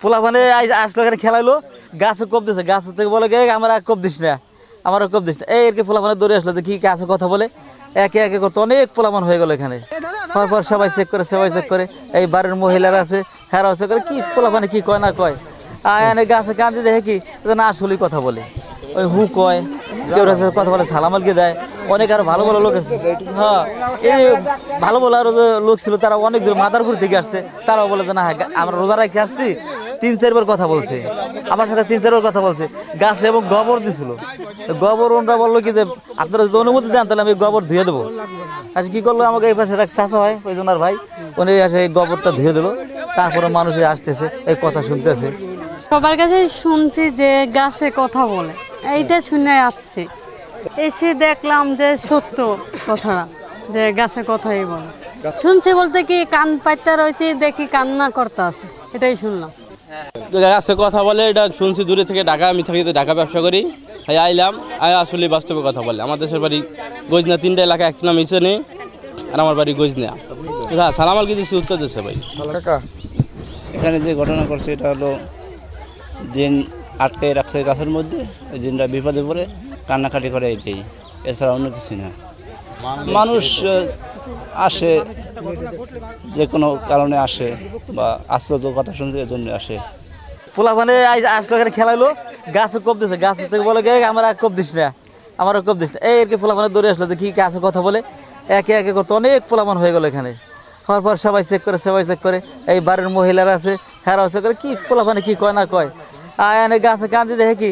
পোলা মানে আসলো এখানে খেলাইলো, গাছে কোপ দিছে, গাছ থেকে বলে গে, আমার আর কোপ দিস না আমার কোপ দিস না। এই আর কি পোলা মানে দৌড়ে আসলো কি গাছে কথা বলে, একে একে করতে অনেক পোলামান হয়ে গেল এখানে। হওয়ার পর সবাই চেক করে, সবাই চেক করে, এই বাড়ির মহিলারা আছে হ্যাঁ চেক করে, কি পোলা মানে কি কয় না কয়। আয় এনে গাছে কান্দি দেখে কি না আসলেই কথা বলে। ওই হু কয়, কেউ আছে কথা বলে সালামালকে দেয়, অনেক আরও ভালো ভালো লোক আছে। হ্যাঁ এই ভালো ভালো আরও লোক ছিল, তারা অনেক দূর মাদারপুর থেকে আসছে, তারাও বলে যে, না, আমরা রোজা রেখে আসছি তিন চারবার কথা বলছে। আমার সাথে তিন চারবার কথা বলছে। গাছে এবং গোবর দিছিল। গোবর ওনরা বলল কি যে, আপনারা যদি অনুমতি দেন, তাহলে আমি গোবর ধুয়ে দেবো। আচ্ছা কি করল? আমাকে এই পাশে এক চাষা হয় ওই জনার ভাই। উনি এসে এই গোবরটা ধুয়ে দিল। তারপরে মানুষ আসতেছে, এই কথা শুনতেছে। সবার কাছে শুনছি যে গাছে কথা বলে। এইটা শুনে আসছি। এসে দেখলাম যে সত্য কথাটা, যে গাছে কথাই বলে। শুনছি বলতে কি কান পাইতে রয়েছে, দেখি কান্না করতে আছে। এটাই শুনলাম। গাছে কথা বলে এটা শুনছি দূরে থেকে ঢাকা আমি থাকি তো ঢাকা ব্যবসা করি। তাই আইলাম আই আসলে বাস্তবে কথা বলে। আমার দেশের বাড়ি গজনা তিনটা এলাকা এক নাম ইসনে আর আমার বাড়ি গজনা। হ্যাঁ সালামাল কিছু উত্তর দিচ্ছে ভাই? এখানে যে ঘটনা করছে এটা হলো জিন আটকে রাখছে গাছের মধ্যে ওই জিনটা বিপদে পড়ে কান্নাকাটি করে এটাই। এছাড়া অন্য কিছু না। মানুষ আসে যে কোনো কারণে আসে বা আশ্চর্য কথা শুনছে, এজন্য আসে। পোলা মানে আসলো এখানে খেলাইলো, গাছে কোপ দিছে, গাছ থেকে বলে গে, আমার আর কোপ দিস না আমার কোপ দিস না। এই আর কি পোলা মানে দৌড়ে আসলো দেখি গাছে কথা বলে। একে একে করতে অনেক পোলামান হয়ে গেল এখানে। হওয়ার পর সবাই চেক করে, সবাই চেক করে। এই বাড়ির মহিলারা আছে হ্যাঁ চেক করে, কি পোলা মানে কি কয় না কয়। আয় এনে গাছে কান্দি দেখে কি